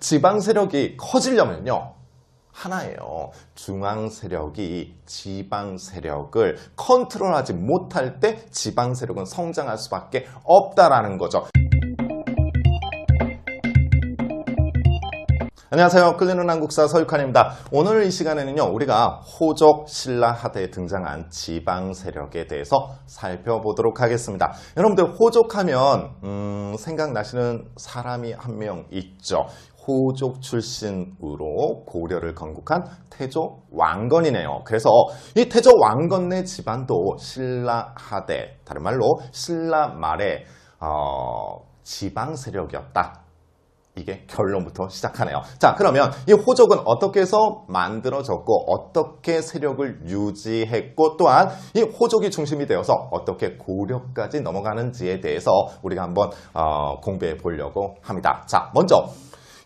지방 세력이 커지려면요. 하나예요. 중앙 세력이 지방 세력을 컨트롤하지 못할 때 지방 세력은 성장할 수밖에 없다라는 거죠. 안녕하세요. 끌리는 한국사 서육환입니다. 오늘 이 시간에는요, 우리가 호족, 신라, 하대에 등장한 지방 세력에 대해서 살펴보도록 하겠습니다. 여러분들 호족하면 음, 생각나시는 사람이 한 명 있죠. 호족 출신으로 고려를 건국한 태조 왕건이네요. 그래서 이 태조 왕건네 집안도 신라 하대, 다른 말로 신라 말의 어, 지방 세력이었다. 이게 결론부터 시작하네요. 자, 그러면 이 호족은 어떻게 해서 만들어졌고 어떻게 세력을 유지했고 또한 이 호족이 중심이 되어서 어떻게 고려까지 넘어가는지에 대해서 우리가 한번 어, 공부해 보려고 합니다. 자, 먼저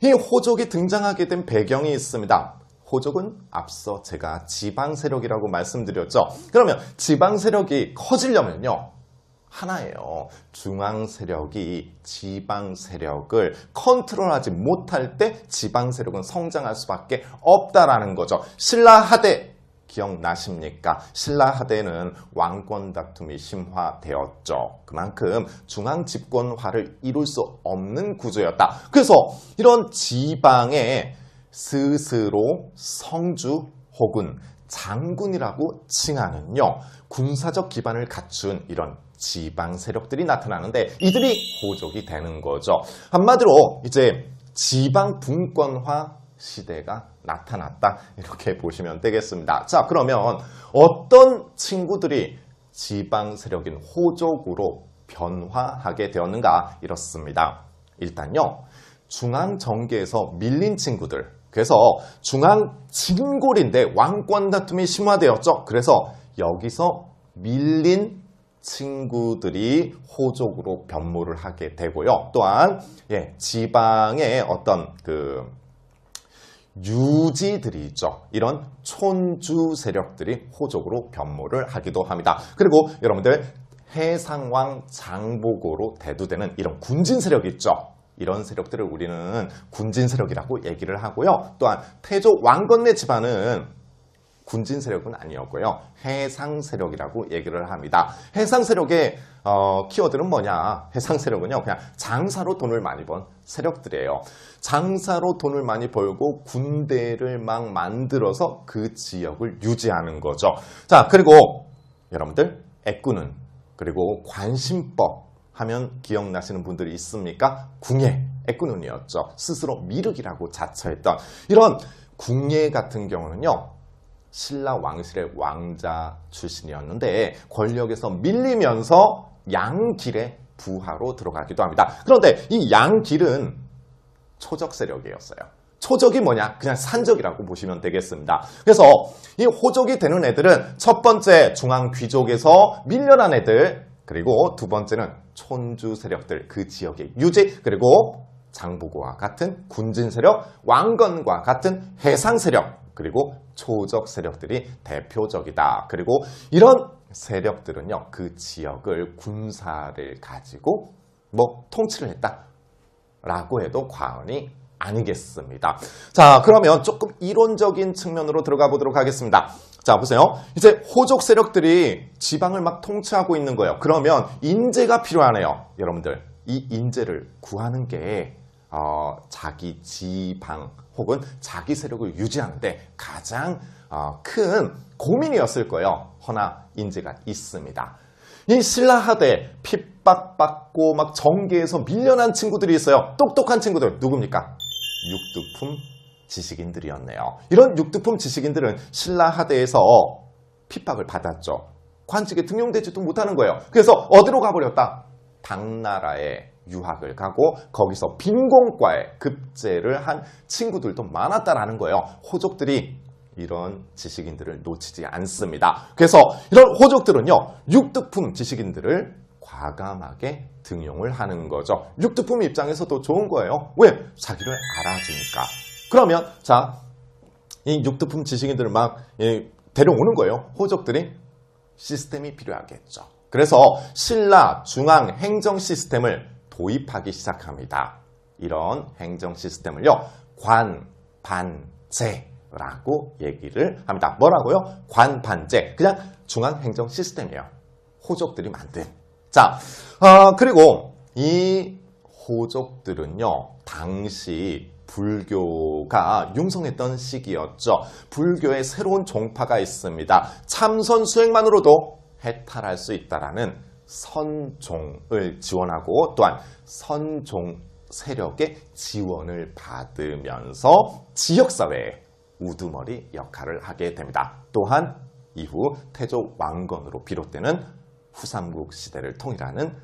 이 호족이 등장하게 된 배경이 있습니다. 호족은 앞서 제가 지방 세력이라고 말씀드렸죠. 그러면 지방 세력이 커지려면요. 하나예요. 중앙 세력이 지방 세력을 컨트롤하지 못할 때 지방 세력은 성장할 수밖에 없다라는 거죠. 신라 하대 기억나십니까? 신라 하대는 왕권 다툼이 심화되었죠. 그만큼 중앙 집권화를 이룰 수 없는 구조였다. 그래서 이런 지방에 스스로 성주 혹은 장군이라고 칭하는요. 군사적 기반을 갖춘 이런 지방 세력들이 나타나는데 이들이 호족이 되는 거죠. 한마디로 이제 지방 분권화 시대가 나타났다. 이렇게 보시면 되겠습니다. 자, 그러면 어떤 친구들이 지방 세력인 호족으로 변화하게 되었는가? 이렇습니다. 일단요, 중앙 정계에서 밀린 친구들. 그래서 중앙 진골인데 왕권 다툼이 심화되었죠. 그래서 여기서 밀린 친구들이 호족으로 변모를 하게 되고요. 또한 예, 지방의 어떤 그 유지들이 있죠. 이런 촌주 세력들이 호족으로 변모를 하기도 합니다. 그리고 여러분들 해상왕 장보고로 대두되는 이런 군진 세력이 있죠. 이런 세력들을 우리는 군진 세력이라고 얘기를 하고요. 또한 태조 왕건네 집안은 군진 세력은 아니었고요. 해상 세력이라고 얘기를 합니다. 해상 세력의 어, 키워드는 뭐냐? 해상 세력은요, 그냥 장사로 돈을 많이 번 세력들이에요. 장사로 돈을 많이 벌고 군대를 막 만들어서 그 지역을 유지하는 거죠. 자, 그리고 여러분들 애꾸는 그리고 관심법 하면 기억나시는 분들이 있습니까? 궁예, 애꾸눈이었죠. 스스로 미륵이라고 자처했던 이런 궁예 같은 경우는요. 신라 왕실의 왕자 출신이었는데 권력에서 밀리면서 양길의 부하로 들어가기도 합니다. 그런데 이 양길은 초적 세력이었어요. 초적이 뭐냐? 그냥 산적이라고 보시면 되겠습니다. 그래서 이 호족이 되는 애들은 첫 번째 중앙 귀족에서 밀려난 애들, 그리고 두 번째는 촌주 세력들, 그 지역의 유지, 그리고 장보고와 같은 군진 세력, 왕건과 같은 해상 세력, 그리고 초적 세력들이 대표적이다. 그리고 이런 세력들은요, 그 지역을 군사를 가지고 뭐 통치를 했다. 라고 해도 과언이 아니겠습니다. 자, 그러면 조금 이론적인 측면으로 들어가 보도록 하겠습니다. 자, 보세요. 이제 호족 세력들이 지방을 막 통치하고 있는 거예요. 그러면 인재가 필요하네요. 여러분들, 이 인재를 구하는 게 어, 자기 지방 혹은 자기 세력을 유지하는데 가장 어, 큰 고민이었을 거예요. 허나 인재가 있습니다. 이 신라하대 핍박받고 막 정계에서 밀려난 친구들이 있어요. 똑똑한 친구들 누굽니까? 육두품 지식인들이었네요. 이런 육두품 지식인들은 신라하대에서 핍박을 받았죠. 관직에 등용되지도 못하는 거예요. 그래서 어디로 가버렸다? 당나라에 유학을 가고 거기서 빈공과에 급제를 한 친구들도 많았다라는 거예요. 호족들이 이런 지식인들을 놓치지 않습니다. 그래서 이런 호족들은요, 육두품 지식인들을 과감하게 등용을 하는 거죠. 육두품 입장에서도 좋은 거예요. 왜? 자기를 알아주니까. 그러면, 자, 이 육두품 지식인들을 막 예, 데려오는 거예요. 호족들이 시스템이 필요하겠죠. 그래서 신라 중앙 행정 시스템을 도입하기 시작합니다. 이런 행정 시스템을요, 관반제라고 얘기를 합니다. 뭐라고요? 관반제. 그냥 중앙 행정 시스템이에요. 호족들이 만든. 자, 어, 그리고 이 호족들은요, 당시 불교가 융성했던 시기였죠. 불교의 새로운 종파가 있습니다. 참선 수행만으로도 해탈할 수 있다라는 선종을 지원하고 또한 선종 세력의 지원을 받으면서 지역사회의 우두머리 역할을 하게 됩니다. 또한 이후 태조 왕건으로 비롯되는 후삼국 시대를 통일하는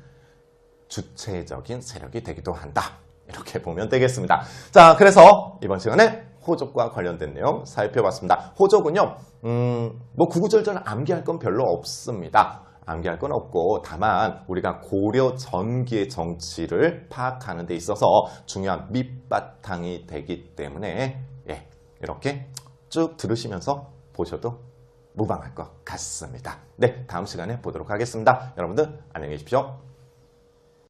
주체적인 세력이 되기도 한다. 이렇게 보면 되겠습니다. 자, 그래서 이번 시간에 호족과 관련된 내용 살펴봤습니다. 호족은요, 음, 뭐 구구절절 암기할 건 별로 없습니다. 암기할 건 없고 다만 우리가 고려 전기의 정치를 파악하는 데 있어서 중요한 밑바탕이 되기 때문에 예, 이렇게 쭉 들으시면서 보셔도 무방할 것 같습니다. 네, 다음 시간에 보도록 하겠습니다. 여러분들 안녕히 계십시오.